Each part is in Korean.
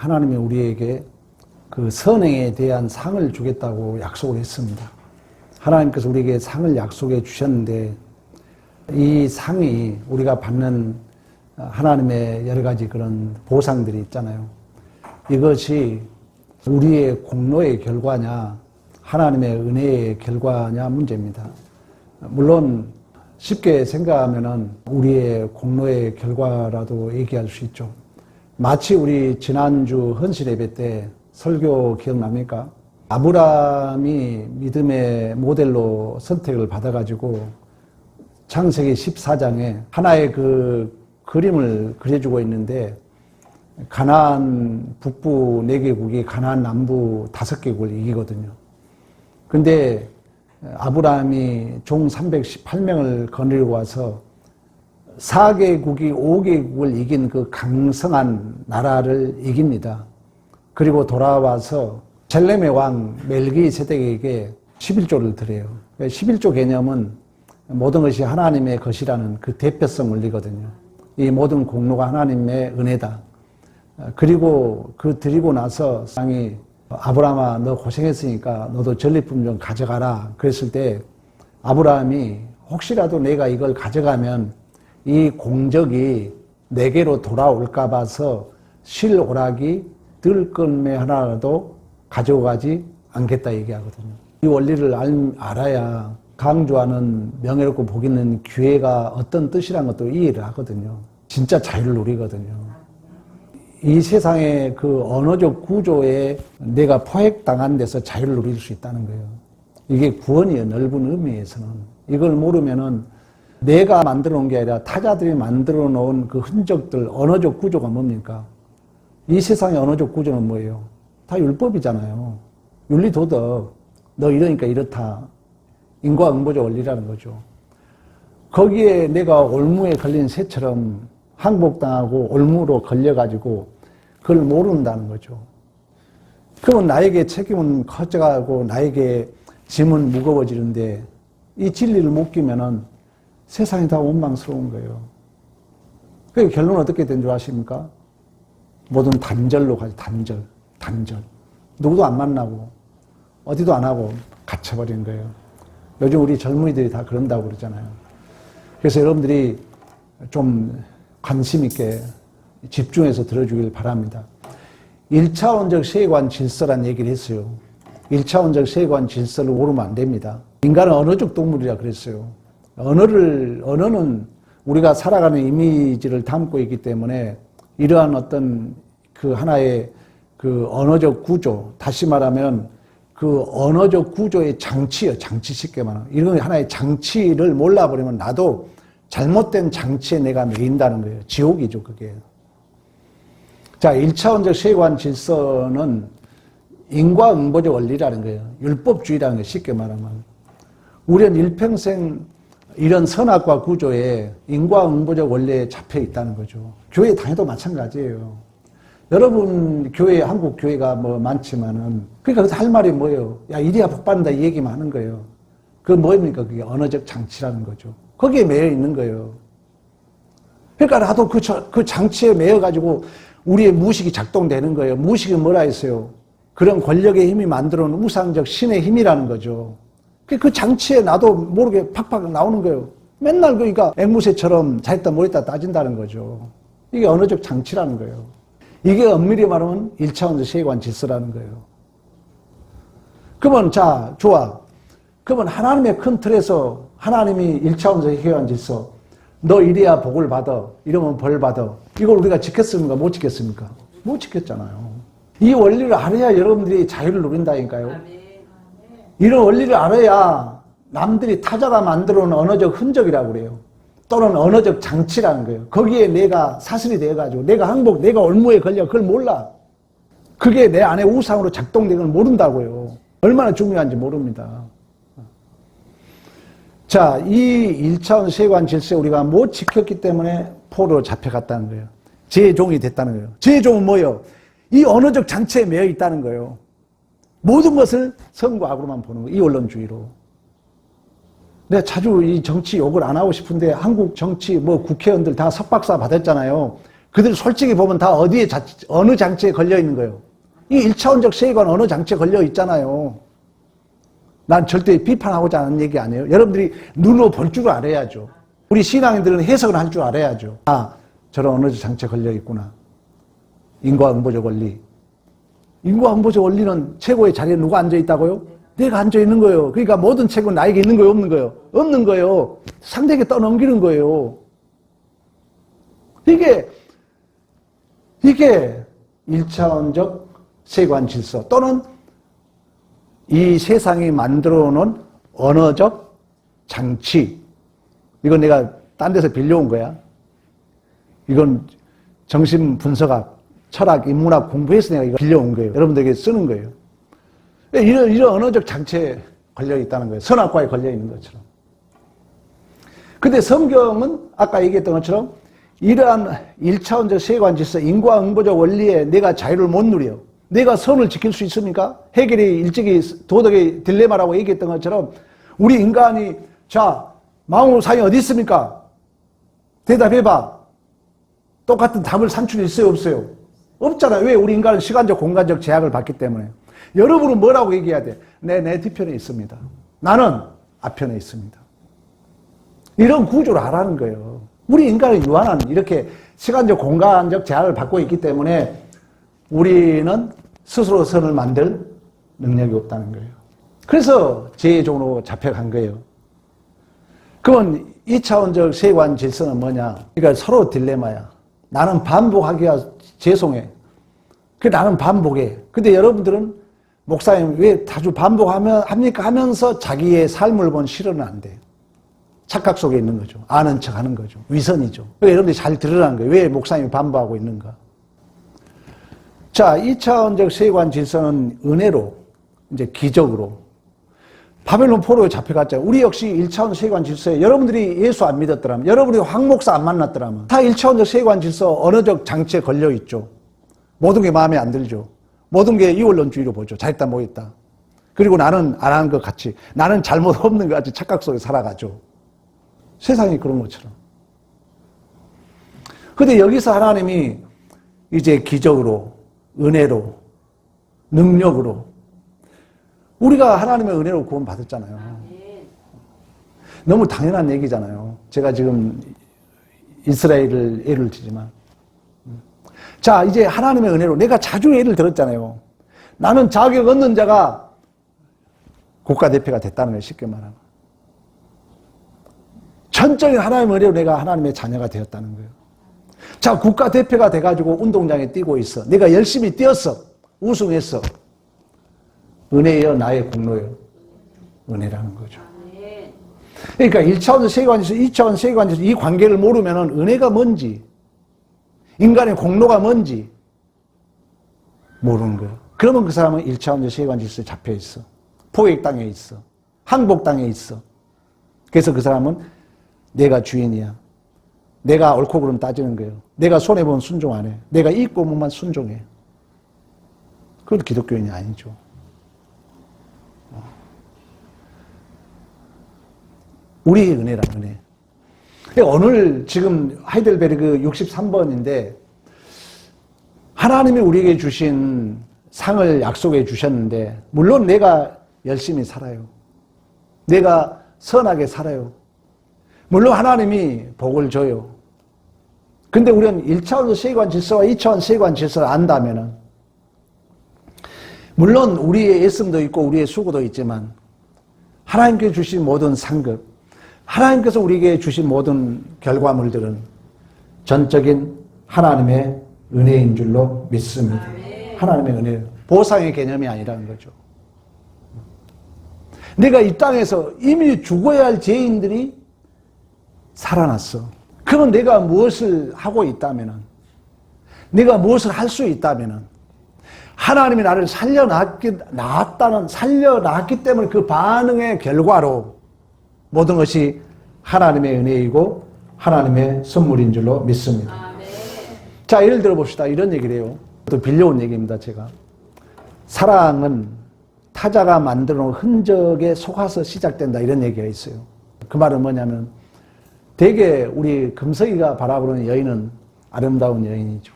하나님이 우리에게 그 선행에 대한 상을 주겠다고 약속을 했습니다. 하나님께서 우리에게 상을 약속해 주셨는데 이 상이 우리가 받는 하나님의 여러 가지 그런 보상들이 있잖아요. 이것이 우리의 공로의 결과냐, 하나님의 은혜의 결과냐 문제입니다. 물론 쉽게 생각하면은 우리의 공로의 결과라도 얘기할 수 있죠. 마치 우리 지난주 헌신 예배 때 설교 기억납니까? 아브라함이 믿음의 모델로 선택을 받아가지고 창세기 14장에 하나의 그 그림을 그려주고 있는데 가나안 북부 4개국이 가나안 남부 5개국을 이기거든요. 근데 아브라함이 종 318명을 거느리고 와서 4개국이 5개국을 이긴 그 강성한 나라를 이깁니다. 그리고 돌아와서 젤렘의 왕 멜기세덱에게 11조를 드려요. 11조 개념은 모든 것이 하나님의 것이라는 그 대표성 원리거든요. 이 모든 공로가 하나님의 은혜다. 그리고 그 드리고 나서 쌍이 아브라함아 너 고생했으니까 너도 전리품 좀 가져가라. 그랬을 때 아브라함이 혹시라도 내가 이걸 가져가면 이 공적이 내게로 돌아올까 봐서 실오락이 들걸매 하나라도 가져가지 않겠다 얘기하거든요. 이 원리를 알, 알아야 강조하는 명예롭고 복 있는 기회가 어떤 뜻이란 것도 이해를 하거든요. 진짜 자유를 누리거든요. 이 세상의 그 언어적 구조에 내가 포획당한 데서 자유를 누릴 수 있다는 거예요. 이게 구원이에요. 넓은 의미에서는. 이걸 모르면은 내가 만들어 놓은 게 아니라 타자들이 만들어 놓은 그 흔적들, 언어적 구조가 뭡니까? 이 세상의 언어적 구조는 뭐예요? 다 율법이잖아요. 윤리 도덕. 너 이러니까 이렇다. 인과응보적 원리라는 거죠. 거기에 내가 올무에 걸린 새처럼 항복당하고 올무로 걸려가지고 그걸 모른다는 거죠. 그러면 나에게 책임은 커져가고 나에게 짐은 무거워지는데 이 진리를 못 끼면은 세상이 다 원망스러운 거예요. 그 결론은 어떻게 된 줄 아십니까? 모든 단절로 가지, 단절, 단절. 누구도 안 만나고, 어디도 안 하고, 갇혀버린 거예요. 요즘 우리 젊은이들이 다 그런다고 그러잖아요. 그래서 여러분들이 좀 관심 있게 집중해서 들어주길 바랍니다. 1차원적 세관 질서란 얘기를 했어요. 1차원적 세관 질서를 모르면 안 됩니다. 인간은 언어적 동물이라 그랬어요. 언어를, 언어는 우리가 살아가는 이미지를 담고 있기 때문에 이러한 어떤 그 하나의 그 언어적 구조, 다시 말하면 그 언어적 구조의 장치요, 장치 쉽게 말하면. 이런 하나의 장치를 몰라버리면 나도 잘못된 장치에 내가 매인다는 거예요. 지옥이죠, 그게. 자, 1차원적 세관 질서는 인과응보적 원리라는 거예요. 율법주의라는 거 쉽게 말하면. 우리는 일평생 이런 선악과 구조에 인과응보적 원리에 잡혀 있다는 거죠. 교회 다녀도 마찬가지예요. 여러분 교회 한국 교회가 뭐 많지만은 그러니까 할 말이 뭐예요? 야 이래야 복 받는다 이 얘기만 하는 거예요. 그 뭐입니까? 그게 언어적 장치라는 거죠. 거기에 매여 있는 거예요. 그러니까 나도 그, 그 장치에 매여 가지고 우리의 무식이 작동되는 거예요. 무식이 뭐라 했어요? 그런 권력의 힘이 만들어 놓은 우상적 신의 힘이라는 거죠. 그 장치에 나도 모르게 팍팍 나오는 거예요. 맨날 그러니까 앵무새처럼 잘했다 못했다 따진다는 거죠. 이게 언어적 장치라는 거예요. 이게 엄밀히 말하면 1차원적 세관 질서라는 거예요. 그러면 자, 좋아. 그러면 하나님의 큰 틀에서 하나님이 1차원적 세관 질서 너 이래야 복을 받아. 이러면 벌 받아. 이걸 우리가 지켰습니까? 못 지켰습니까? 못 지켰잖아요. 이 원리를 알아야 여러분들이 자유를 누린다니까요. 이런 원리를 알아야 남들이 타자가 만들어 놓은 언어적 흔적이라고 그래요. 또는 언어적 장치라는 거예요. 거기에 내가 사슬이 돼가지고 내가 항복, 내가 올무에 걸려 그걸 몰라. 그게 내 안에 우상으로 작동되는 걸 모른다고요. 얼마나 중요한지 모릅니다. 자, 이 1차원 세관 질서 우리가 못 지켰기 때문에 포로 잡혀갔다는 거예요. 제 종이 됐다는 거예요. 제 종은 뭐예요? 이 언어적 장치에 매여 있다는 거예요. 모든 것을 선과 악으로만 보는 거예요. 이 언론주의로. 내가 자주 이 정치 욕을 안 하고 싶은데 한국 정치 뭐 국회의원들 다 석박사 받았잖아요. 그들 솔직히 보면 다 어디에 자, 어느 장치에 걸려 있는 거예요. 이 일차원적 세계관 어느 장치에 걸려 있잖아요. 난 절대 비판하고자 하는 얘기 아니에요. 여러분들이 눈으로 볼 줄 알아야죠. 우리 신앙인들은 해석을 할 줄 알아야죠. 아, 저런 어느 장치에 걸려 있구나. 인과응보적 원리. 인과응보적 원리는 최고의 자리에 누가 앉아 있다고요? 내가 앉아 있는 거예요. 그러니까 모든 책은 나에게 있는 거예요, 없는 거예요? 없는 거예요. 상대에게 떠넘기는 거예요. 이게, 이게 일차원적 세관 질서 또는 이 세상이 만들어 놓은 언어적 장치. 이건 내가 딴 데서 빌려온 거야. 이건 정신 분석학, 철학, 인문학 공부해서 내가 이거 빌려온 거예요. 여러분들에게 쓰는 거예요. 이런, 이런 언어적 장치에 걸려 있다는 거예요. 선악과에 걸려 있는 것처럼. 근데 성경은 아까 얘기했던 것처럼 이러한 일차원적 세관 질서, 인과응보적 원리에 내가 자유를 못 누려. 내가 선을 지킬 수 있습니까? 해결이 일찍이 도덕의 딜레마라고 얘기했던 것처럼 우리 인간이 자, 마음으로 사이 어디 있습니까? 대답해봐. 똑같은 답을 산출이 있어요, 없어요? 없잖아요. 왜? 우리 인간은 시간적, 공간적 제약을 받기 때문에. 여러분은 뭐라고 얘기해야 돼? 내, 내 뒤편에 있습니다. 나는 앞편에 있습니다. 이런 구조를 하라는 거예요. 우리 인간은 유한한 이렇게 시간적, 공간적 제약을 받고 있기 때문에 우리는 스스로 선을 만들 능력이 없다는 거예요. 그래서 제종으로 잡혀간 거예요. 그건 2차원적 세관 질서는 뭐냐? 그러니까 서로 딜레마야. 나는 반복하기가 죄송해. 그 나는 반복해. 근데 여러분들은 목사님 왜 자주 반복하면 합니까 하면서 자기의 삶을 본 실현은 안 돼요. 착각 속에 있는 거죠. 아는 척 하는 거죠. 위선이죠. 여러분들이 잘 들으라는 거예요. 왜 목사님이 반복하고 있는가? 자, 2차원적 세관 질서는 은혜로, 이제 기적으로. 바벨론 포로에 잡혀갔잖아요. 우리 역시 1차원 세관 질서에 여러분들이 예수 안 믿었더라면, 여러분이 황 목사 안 만났더라면, 다 1차원적 세관 질서 언어적 장치에 걸려 있죠. 모든 게 마음에 안 들죠. 모든 게 이원론주의로 보죠. 잘했다, 뭐했다. 그리고 나는 안 하는 것 같이, 나는 잘못 없는 것 같이 착각 속에 살아가죠. 세상이 그런 것처럼. 근데 여기서 하나님이 이제 기적으로, 은혜로, 능력으로, 우리가 하나님의 은혜로 구원받았잖아요. 너무 당연한 얘기잖아요. 제가 지금 이스라엘을 예를 들지만. 자, 이제 하나님의 은혜로 내가 자주 예를 들었잖아요. 나는 자격 없는 자가 국가대표가 됐다는 걸 쉽게 말하면. 전적인 하나님의 은혜로 내가 하나님의 자녀가 되었다는 거예요. 자, 국가대표가 돼가지고 운동장에 뛰고 있어. 내가 열심히 뛰었어. 우승했어. 은혜여 나의 공로여. 은혜라는 거죠. 그러니까 1차원 세관에서 2차원 세관에서 이 관계를 모르면 은혜가 뭔지, 인간의 공로가 뭔지 모르는 거예요. 그러면 그 사람은 1차원적 세관 질서에 잡혀 있어. 포획 땅에 있어. 항복 땅에 있어. 그래서 그 사람은 내가 주인이야. 내가 옳고 그름 따지는 거예요. 내가 손해보면 순종 안 해. 내가 이익고 뭐만 순종해. 그것도 기독교인이 아니죠. 우리의 은혜라, 은혜. 오늘 지금 하이델베르그 63번인데, 하나님이 우리에게 주신 상을 약속해 주셨는데, 물론 내가 열심히 살아요. 내가 선하게 살아요. 물론 하나님이 복을 줘요. 근데 우리는 1차원 세관 질서와 2차원 세관 질서를 안다면은, 물론 우리의 애씀도 있고 우리의 수고도 있지만, 하나님께 주신 모든 상급, 하나님께서 우리에게 주신 모든 결과물들은 전적인 하나님의 은혜인 줄로 믿습니다. 하나님의 은혜. 보상의 개념이 아니라는 거죠. 내가 이 땅에서 이미 죽어야 할 죄인들이 살아났어. 그럼 내가 무엇을 하고 있다면 내가 무엇을 할 수 있다면 하나님이 나를 살려놨기, 낳았다는, 살려놨기 때문에 그 반응의 결과로 모든 것이 하나님의 은혜이고 하나님의 선물인 줄로 믿습니다. 아, 네. 자, 예를 들어 봅시다. 이런 얘기를 해요. 또 빌려온 얘기입니다, 제가. 사랑은 타자가 만들어 놓은 흔적에 속아서 시작된다. 이런 얘기가 있어요. 그 말은 뭐냐면, 대개 우리 금석이가 바라보는 여인은 아름다운 여인이죠.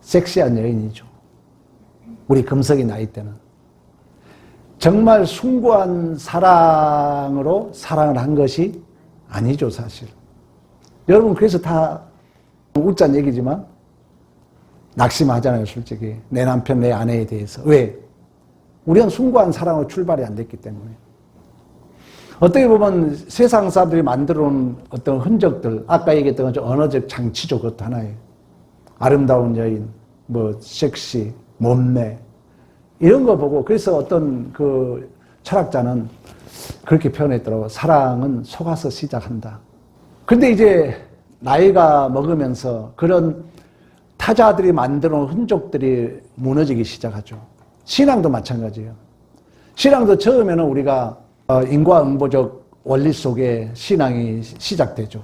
섹시한 여인이죠. 우리 금석이 나이 때는. 정말 숭고한 사랑으로 사랑을 한 것이 아니죠, 사실. 여러분, 그래서 다 웃잔 얘기지만 낙심하잖아요, 솔직히. 내 남편, 내 아내에 대해서. 왜? 우리는 숭고한 사랑으로 출발이 안 됐기 때문에. 어떻게 보면 세상 사람들이 만들어 놓은 어떤 흔적들, 아까 얘기했던 것처럼 언어적 장치죠, 그것도 하나예요. 아름다운 여인, 뭐, 섹시, 몸매, 이런 거 보고, 그래서 어떤 그 철학자는 그렇게 표현했더라고. 사랑은 속아서 시작한다. 근데 이제 나이가 먹으면서 그런 타자들이 만들어 놓은 흔적들이 무너지기 시작하죠. 신앙도 마찬가지예요. 신앙도 처음에는 우리가 어, 인과응보적 원리 속에 신앙이 시작되죠.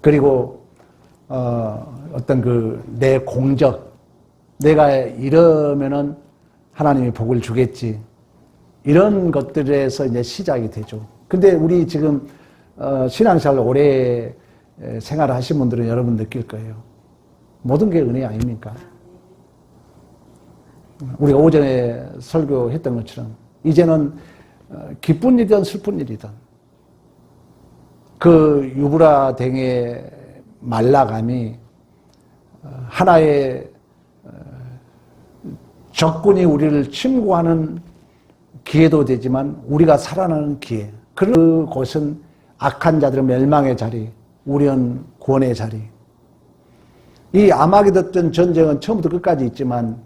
그리고 어, 어떤 그 내 공적, 내가 이러면은 하나님이 복을 주겠지. 이런 것들에서 이제 시작이 되죠. 근데 우리 지금 어, 신앙생활 오래 생활을 하신 분들은 여러분 느낄 거예요. 모든 게 은혜 아닙니까? 우리가 오전에 설교했던 것처럼 이제는 어, 기쁜 일이든 슬픈 일이든 그 유브라댕의 말라감이 어, 하나의 어, 적군이 우리를 침공하는 기회도 되지만 우리가 살아나는 기회. 그곳은 악한 자들의 멸망의 자리, 우리는 구원의 자리. 이 아마게도던 전쟁은 처음부터 끝까지 있지만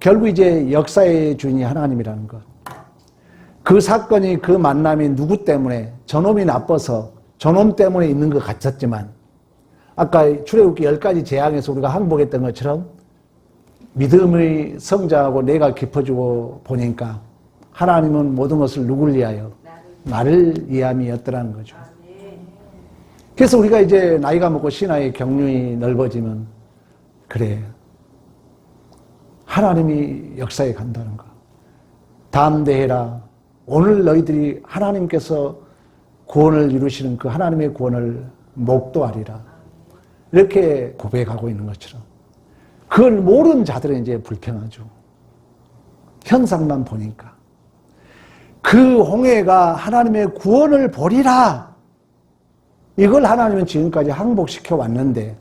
결국 이제 역사의 주인이 하나님이라는 것. 그 사건이 그 만남이 누구 때문에 저놈이 나빠서 저놈 때문에 있는 것 같았지만 아까 출애굽기 열 가지 재앙에서 우리가 항복했던 것처럼 믿음의 성장하고 내가 깊어지고 보니까 하나님은 모든 것을 누굴 위하여 나를 위함이었더라는 거죠. 그래서 우리가 이제 나이가 먹고 신화의 경륜이 넓어지면 그래 하나님이 역사에 간다는 거. 담대해라. 오늘 너희들이 하나님께서 구원을 이루시는 그 하나님의 구원을 목도하리라. 이렇게 고백하고 있는 것처럼. 그걸 모르는 자들은 이제 불평하죠. 현상만 보니까. 그 홍해가 하나님의 구원을 보리라. 이걸 하나님은 지금까지 항복시켜 왔는데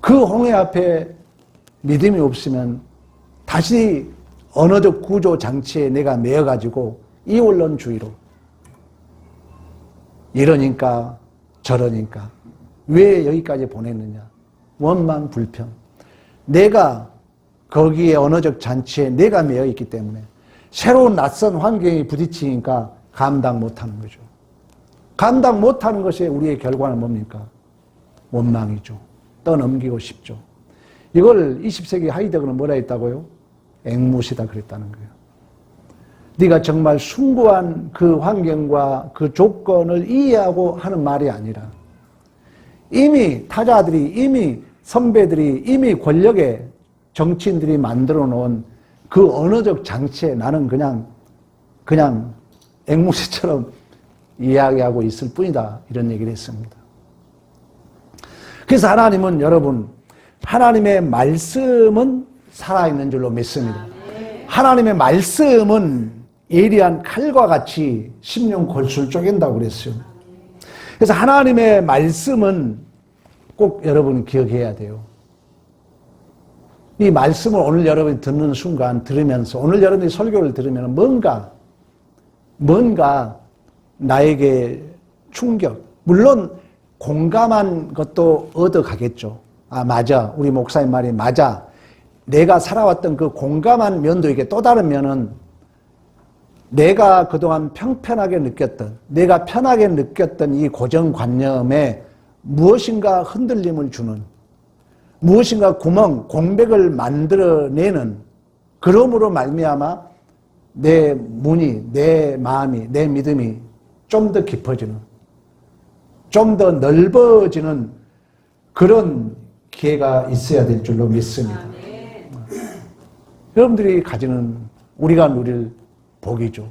그 홍해 앞에 믿음이 없으면 다시 언어적 구조 장치에 내가 매여가지고 이원론주의로 이러니까 저러니까 왜 여기까지 보냈느냐 원망 불평 내가 거기에 언어적 잔치에 내가 매여 있기 때문에 새로운 낯선 환경에 부딪히니까 감당 못하는 거죠. 감당 못하는 것이 우리의 결과는 뭡니까? 원망이죠. 떠넘기고 싶죠. 이걸 20세기 하이데거는 뭐라 했다고요? 앵무시다 그랬다는 거예요. 네가 정말 숭고한 그 환경과 그 조건을 이해하고 하는 말이 아니라 이미 타자들이 이미 선배들이 이미 권력의 정치인들이 만들어 놓은 그 언어적 장치에 나는 그냥 그냥 앵무새처럼 이야기하고 있을 뿐이다 이런 얘기를 했습니다. 그래서 하나님은 여러분 하나님의 말씀은 살아있는 줄로 믿습니다. 하나님의 말씀은 예리한 칼과 같이 심령 골수를 쪼갠다고 그랬어요. 그래서 하나님의 말씀은 꼭 여러분 기억해야 돼요. 이 말씀을 오늘 여러분이 듣는 순간 들으면서 오늘 여러분이 설교를 들으면 뭔가 뭔가 나에게 충격 물론 공감한 것도 얻어 가겠죠. 아 맞아 우리 목사님 말이 맞아 내가 살아왔던 그 공감한 면도 이게 또 다른 면은 내가 그동안 평편하게 느꼈던 내가 편하게 느꼈던 이 고정관념에 무엇인가 흔들림을 주는 무엇인가 구멍, 공백을 만들어내는 그러므로 말미암아 내 문이, 내 마음이, 내 믿음이 좀 더 깊어지는, 좀 더 넓어지는 그런 기회가 있어야 될 줄로 믿습니다. 여러분들이 가지는 우리가 누릴 복이죠.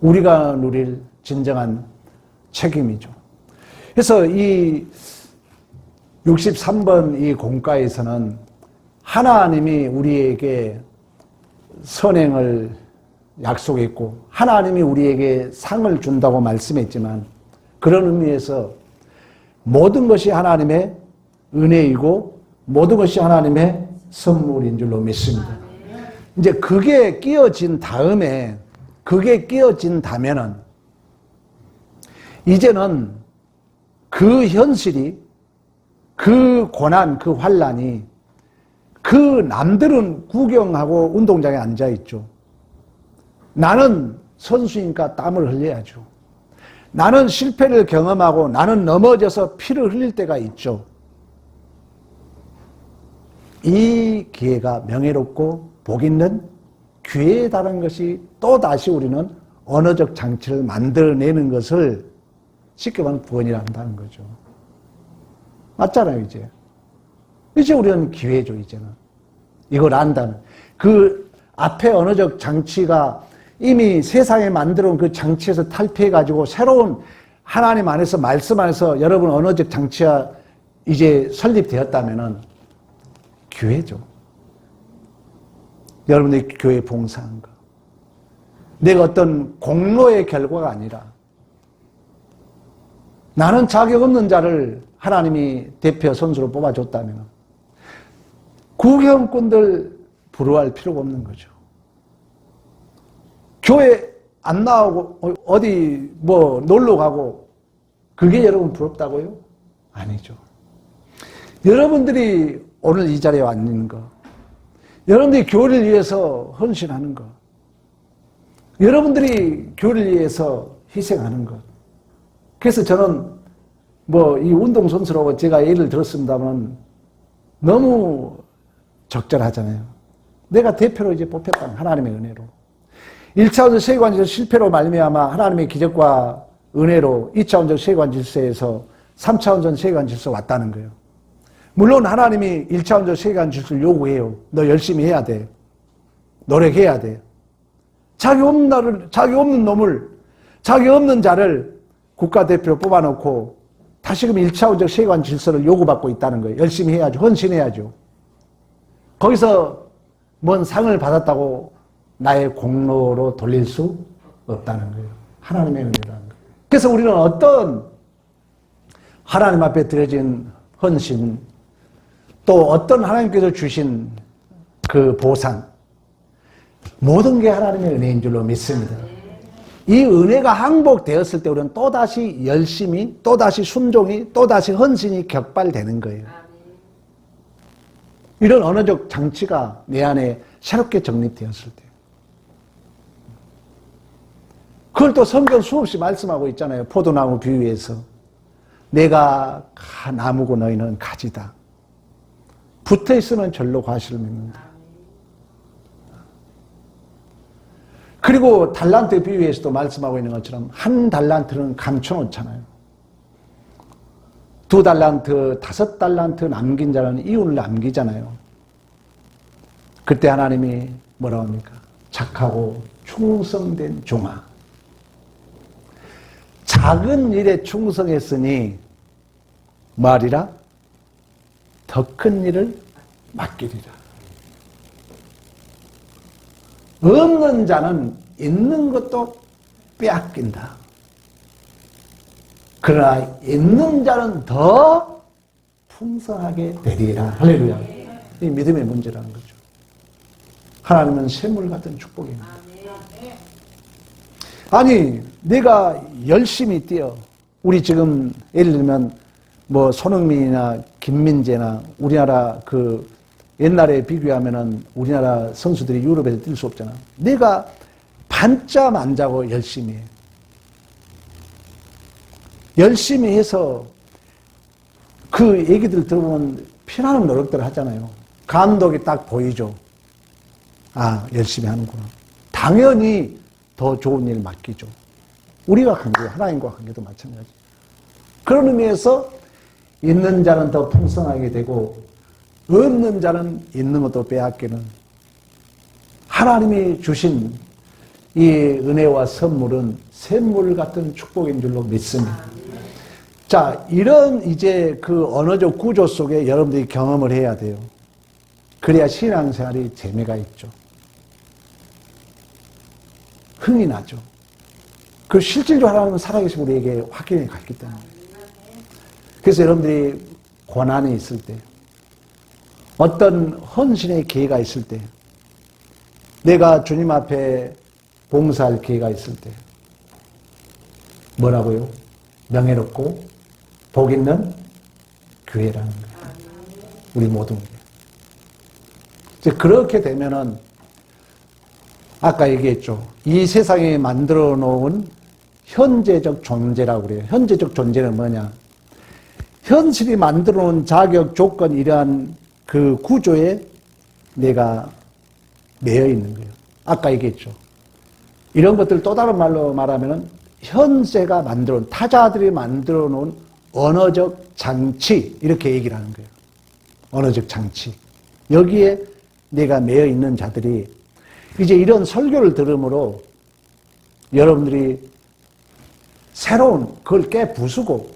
우리가 누릴 진정한 책임이죠. 그래서 이 63번 이 공과에서는 하나님이 우리에게 선행을 약속했고 하나님이 우리에게 상을 준다고 말씀했지만 그런 의미에서 모든 것이 하나님의 은혜이고 모든 것이 하나님의 선물인 줄로 믿습니다. 이제 그게 끼어진 다음에 그게 끼어진다면은 이제는 그 현실이 그 고난, 그 환란이 그 남들은 구경하고 운동장에 앉아 있죠. 나는 선수니까 땀을 흘려야죠. 나는 실패를 경험하고 나는 넘어져서 피를 흘릴 때가 있죠. 이 기회가 명예롭고 복 있는 기회에 달한 것이 또 다시 우리는 언어적 장치를 만들어내는 것을 쉽게 말하면 구원이라 한다는 거죠. 맞잖아요, 이제. 이제 우리는 기회죠, 이제는. 이걸 안다는. 그 앞에 언어적 장치가 이미 세상에 만들어 온 그 장치에서 탈피해가지고 새로운 하나님 안에서 말씀 안에서 여러분 언어적 장치가 이제 설립되었다면은 교회죠. 여러분들이 교회 봉사한 거. 내가 어떤 공로의 결과가 아니라 나는 자격 없는 자를 하나님이 대표 선수로 뽑아줬다면 구경꾼들 부러워할 필요가 없는 거죠. 교회 안 나오고 어디 뭐 놀러 가고 그게 여러분 부럽다고요? 아니죠. 여러분들이 오늘 이 자리에 와 있는 거, 여러분들이 교회를 위해서 헌신하는 것, 여러분들이 교회를 위해서 희생하는 것. 그래서 저는 뭐 이 운동선수라고 제가 예를 들었습니다만 너무 적절하잖아요. 내가 대표로 이제 뽑혔다 하나님의 은혜로. 1차원적 세계관 질서 실패로 말미암아 하나님의 기적과 은혜로 2차원적 세계관 질서에서 3차원적 세계관 질서 왔다는 거예요. 물론 하나님이 1차원적 세계관 질서를 요구해요. 너 열심히 해야 돼. 노력해야 돼. 자기 없는 나를, 자기 없는 놈을, 자기 없는 자를 국가대표로 뽑아놓고 다시금 1차원적 세계관 질서를 요구받고 있다는 거예요. 열심히 해야죠. 헌신해야죠. 거기서 뭔 상을 받았다고 나의 공로로 돌릴 수 없다는 거예요. 하나님의 은혜라는 거예요. 그래서 우리는 어떤 하나님 앞에 드려진 헌신, 또 어떤 하나님께서 주신 그 보상, 모든 게 하나님의 은혜인 줄로 믿습니다. 이 은혜가 항복되었을 때 우리는 또다시 열심히, 또다시 순종이, 또다시 헌신이 격발되는 거예요. 이런 언어적 장치가 내 안에 새롭게 정립되었을 때. 그걸 또 성경 수없이 말씀하고 있잖아요. 포도나무 비유에서. 내가 나무고 너희는 가지다. 붙어 있으면 절로 과실을 맺는다. 그리고 달란트 비유에서도 말씀하고 있는 것처럼 한 달란트는 감춰놓잖아요. 두 달란트, 다섯 달란트 남긴 자는 이윤을 남기잖아요. 그때 하나님이 뭐라고 합니까? 착하고 충성된 종아. 작은 일에 충성했으니 말이라 더 큰 일을 맡기리라. 없는 자는 있는 것도 빼앗긴다. 그러나 있는 자는 더 풍성하게 되리라. 할렐루야. 이 믿음의 문제라는 거죠. 하나님은 샘물 같은 축복입니다. 아니, 내가 열심히 뛰어. 우리 지금 예를 들면 뭐 손흥민이나 김민재나 우리나라 그 옛날에 비교하면은 우리나라 선수들이 유럽에서 뛸 수 없잖아. 내가 반짬 안 자고 열심히 해. 열심히 해서 그 얘기들 들어보면 피나는 노력들을 하잖아요. 감독이 딱 보이죠. 아, 열심히 하는구나. 당연히 더 좋은 일 맡기죠. 우리가 관계, 하나님과 관계도 마찬가지. 그런 의미에서 있는 자는 더 풍성하게 되고 없는 자는 있는 것도 빼앗기는 하나님이 주신 이 은혜와 선물은 샘물 같은 축복인 줄로 믿습니다. 자, 이런 이제 그 언어적 구조 속에 여러분들이 경험을 해야 돼요. 그래야 신앙생활이 재미가 있죠. 흥이 나죠. 그 실질적으로 하나님은 살아계신 우리에게 확인이 갔기 때문에. 그래서 여러분들이 고난이 있을 때, 어떤 헌신의 기회가 있을 때, 내가 주님 앞에 봉사할 기회가 있을 때, 뭐라고요? 명예롭고 복 있는 교회라는 거예요. 우리 모두에게. 이제 그렇게 되면은 아까 얘기했죠. 이 세상에 만들어 놓은 현재적 존재라고 그래요. 현재적 존재는 뭐냐? 현실이 만들어 놓은 자격, 조건, 이러한 그 구조에 내가 매여 있는 거예요. 아까 얘기했죠. 이런 것들 또 다른 말로 말하면은 현세가 만들어 놓은, 타자들이 만들어 놓은 언어적 장치, 이렇게 얘기를 하는 거예요. 언어적 장치. 여기에 내가 매여 있는 자들이 이제 이런 설교를 들으므로 여러분들이 새로운 그걸 깨 부수고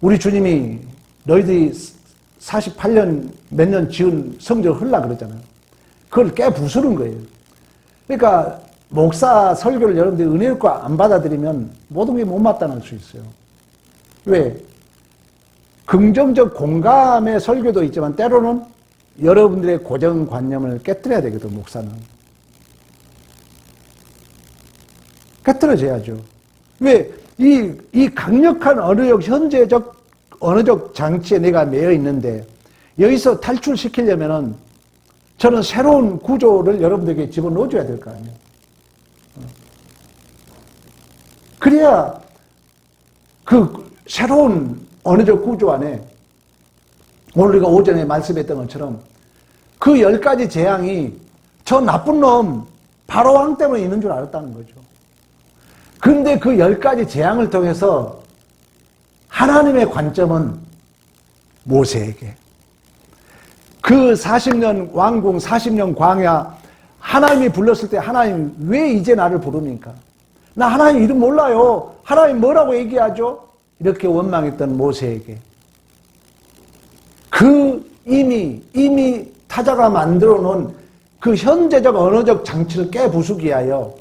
우리 주님이 너희들이 48년 몇 년 지은 성전을 흘라 그러잖아요. 그걸 깨 부수는 거예요. 그러니까 목사 설교를 여러분들이 은혜롭고 안 받아들이면 모든 게 못마땅할 수 있어요. 왜? 긍정적 공감의 설교도 있지만 때로는 여러분들의 고정관념을 깨뜨려야 되거든, 목사는. 깨뜨려져야죠. 왜? 이, 이 강력한 언어적, 현재적, 언어적 장치에 내가 매여 있는데, 여기서 탈출시키려면은 저는 새로운 구조를 여러분들에게 집어넣어줘야 될 거 아니에요. 그래야 그 새로운 언어적 구조 안에 오늘 우리가 오전에 말씀했던 것처럼 그 열 가지 재앙이 저 나쁜 놈 바로왕 때문에 있는 줄 알았다는 거죠. 근데 그 열 가지 재앙을 통해서 하나님의 관점은 모세에게 그 40년 왕궁, 40년 광야 하나님이 불렀을 때 하나님 왜 이제 나를 부릅니까? 나 하나님 이름 몰라요. 하나님 뭐라고 얘기하죠? 이렇게 원망했던 모세에게 그 이미 이미 타자가 만들어 놓은 그 현재적 언어적 장치를 깨부수기 위하여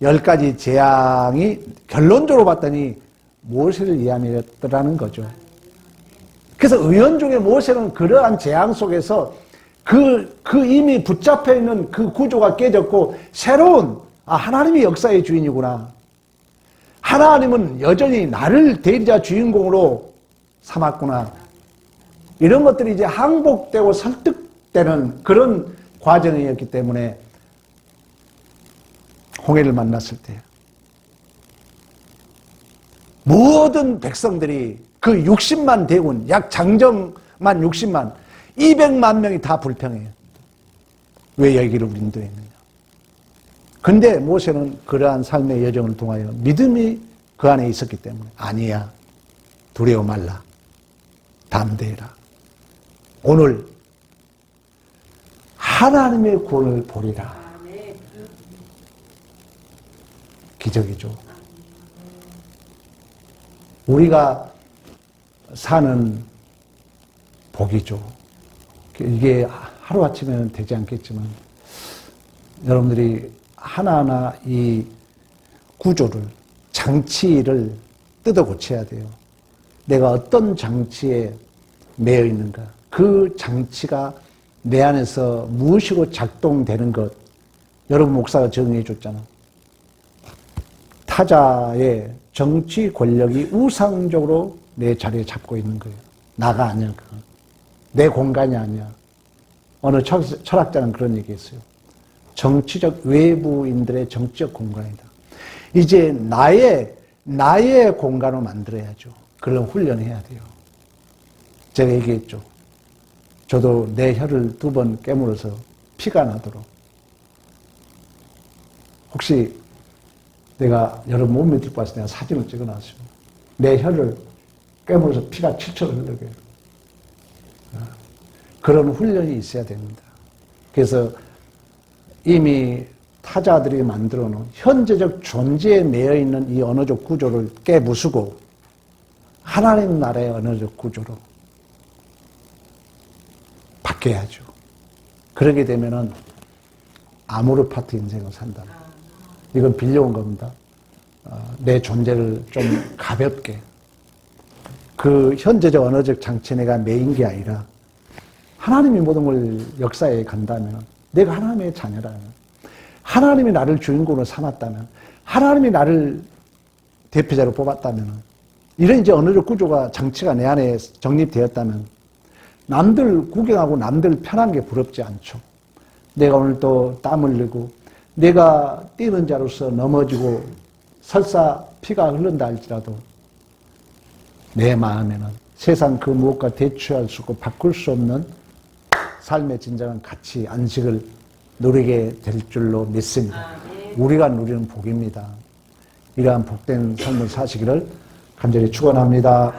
열 가지 재앙이 결론적으로 봤더니 모세를 위함이었더라는 거죠. 그래서 의원 중에 모세는 그러한 재앙 속에서 그, 그 이미 붙잡혀 있는 그 구조가 깨졌고 새로운 아, 하나님이 역사의 주인이구나. 하나님은 여전히 나를 대리자 주인공으로 삼았구나. 이런 것들이 이제 항복되고 설득되는 그런 과정이었기 때문에 홍해를 만났을 때 모든 백성들이 그 60만 대군, 약 장정만 60만, 200만 명이 다 불평해요. 왜 여기를 인도했느냐. 근데 모세는 그러한 삶의 여정을 통하여 믿음이 그 안에 있었기 때문에 아니야. 두려워 말라. 담대해라. 오늘 하나님의 구원을 보리라. 기적이죠. 우리가 사는 복이죠. 이게 하루아침에는 되지 않겠지만 여러분들이 하나하나 이 구조를 장치를 뜯어 고쳐야 돼요. 내가 어떤 장치에 매여 있는가. 그 장치가 내 안에서 무엇이고 작동되는 것. 여러분 목사가 정리해 줬잖아. 타자의 정치 권력이 우상적으로 내 자리에 잡고 있는 거예요. 나가 아니야, 그건. 내 공간이 아니야. 어느 철학자는 그런 얘기 했어요. 정치적 외부인들의 정치적 공간이다. 이제 나의, 나의 공간을 만들어야죠. 그런 훈련해야 돼요. 제가 얘기했죠. 저도 내 혀를 두 번 깨물어서 피가 나도록. 혹시 내가 여러분 못 믿을 것 같아서 내가 사진을 찍어 놨습니다. 내 혀를 깨물어서 피가 칠칠 흐르게. 그런 훈련이 있어야 됩니다. 그래서 이미 타자들이 만들어 놓은 현재적 존재에 매여 있는 이 언어적 구조를 깨부수고 하나님 나라의 언어적 구조로 바뀌어야죠. 그러게 되면은 아모르 파트 인생을 산다. 이건 빌려온 겁니다. 어, 내 존재를 좀 가볍게. 그 현재적 언어적 장치 내가 메인 게 아니라 하나님이 모든 걸 역사에 간다면 내가 하나님의 자녀라면 하나님이 나를 주인공으로 삼았다면 하나님이 나를 대표자로 뽑았다면 이런 이제 언어적 구조가 장치가 내 안에 정립되었다면 남들 구경하고 남들 편한 게 부럽지 않죠. 내가 오늘 또 땀 흘리고 내가 뛰는 자로서 넘어지고 설사 피가 흐른다 할지라도 내 마음에는 세상 그 무엇과 대처할 수 없고 바꿀 수 없는 삶의 진정한 가치, 안식을 누리게 될 줄로 믿습니다. 우리가 누리는 복입니다. 이러한 복된 삶을 사시기를 간절히 축원합니다.